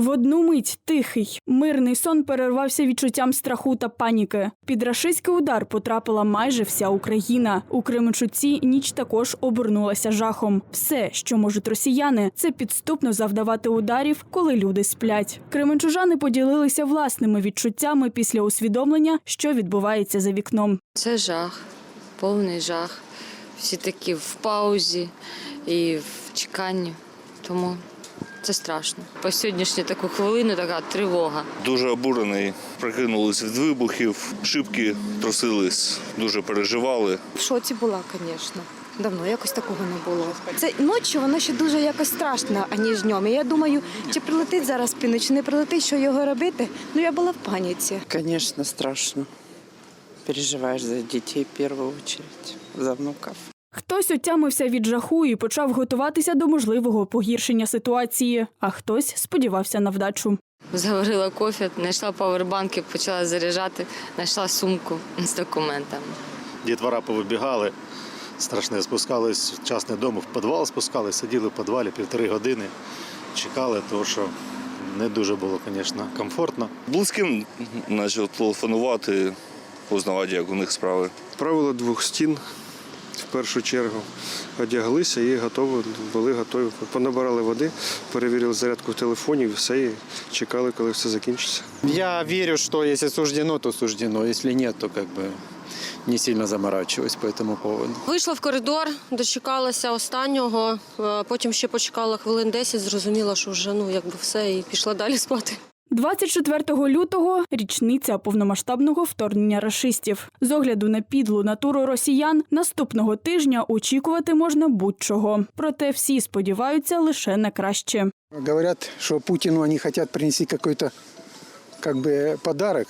В одну мить тихий, мирний сон перервався відчуттям страху та паніки. Під рашистський удар потрапила майже вся Україна. У Кременчуці ніч також обернулася жахом. Все, що можуть росіяни, це підступно завдавати ударів, коли люди сплять. Кременчужани поділилися власними відчуттями після усвідомлення, що відбувається за вікном. Це жах, повний жах. Всі такі в паузі і в чеканні. Тому це страшно. По сьогоднішню таку хвилину така тривога. Дуже обурений. Прикинулись від вибухів, шибки трусились, дуже переживали. В шоці була, звісно. Давно якось такого не було. Це ночі воно ще дуже якось страшно, аніж днем. І я думаю, чи прилетить зараз північ, чи не прилетить, що його робити. Ну я була в паніці. Конечно, страшно. Переживаешь за детей в первую очередь, за внуков. Хтось отямився від жаху і почав готуватися до можливого погіршення ситуації, а хтось сподівався на вдачу. Заварила кофе, знайшла павербанки, почала заряджати, знайшла сумку з документами. Дітвора повибігали, страшне спускались вчасно дому, в підвал спускали, сиділи в підвалі півтори години, чекали, тому що не дуже було, звісно, комфортно. Близьким почав телефонувати, узнавати, як у них справи. Правило двох стін в першу чергу одяглися і готові, були готові. Понабирали води, перевірили зарядку в телефоні, все і чекали, коли все закінчиться. Я верю, что если суждено, то суждено. Если нет, то как бы не сильно заморачиваюсь по этому поводу. Вийшла в коридор, дочекалася останнього, е, потім ще почекала хвилин 10, зрозуміла, що вже ну якби все, і пішла далі спати. 24 лютого річниця повномасштабного вторгнення рашистів. З огляду на підлу натуру росіян наступного тижня очікувати можна будь-чого. Проте всі сподіваються лише на краще. Говорят, что Путину они хотят принести какой-то как бы подарок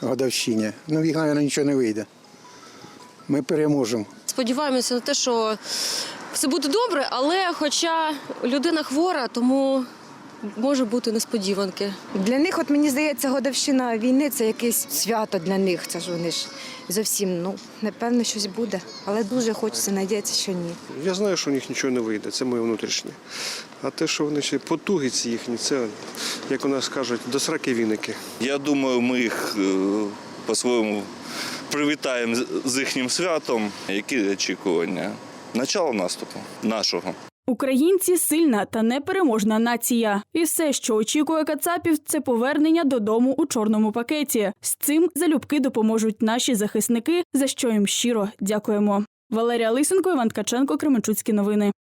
годовщине. Ну, в них, наверное, ничего не выйдет. Мы переможем. Сподіваємося на те, що все буде добре, але хоча людина хвора, тому може бути несподіванки. Для них, от мені здається, годовщина війни це якесь свято для них. Це ж вони ж зовсім ну напевно щось буде, але дуже хочеться надіятися, що ні. Я знаю, що у них нічого не вийде, це моє внутрішнє. А те, що вони ще потуги ці їхні, це, як у нас кажуть, до сраки віники. Я думаю, ми їх е, по-своєму привітаємо з- з їхнім святом. Які очікування? Начало наступу нашого. Українці сильна та непереможна нація. І все, що очікує кацапів, це повернення додому у чорному пакеті. З цим залюбки допоможуть наші захисники, за що їм щиро дякуємо. Валерія Лисенко, Іван Ткаченко, Кременчуцькі новини.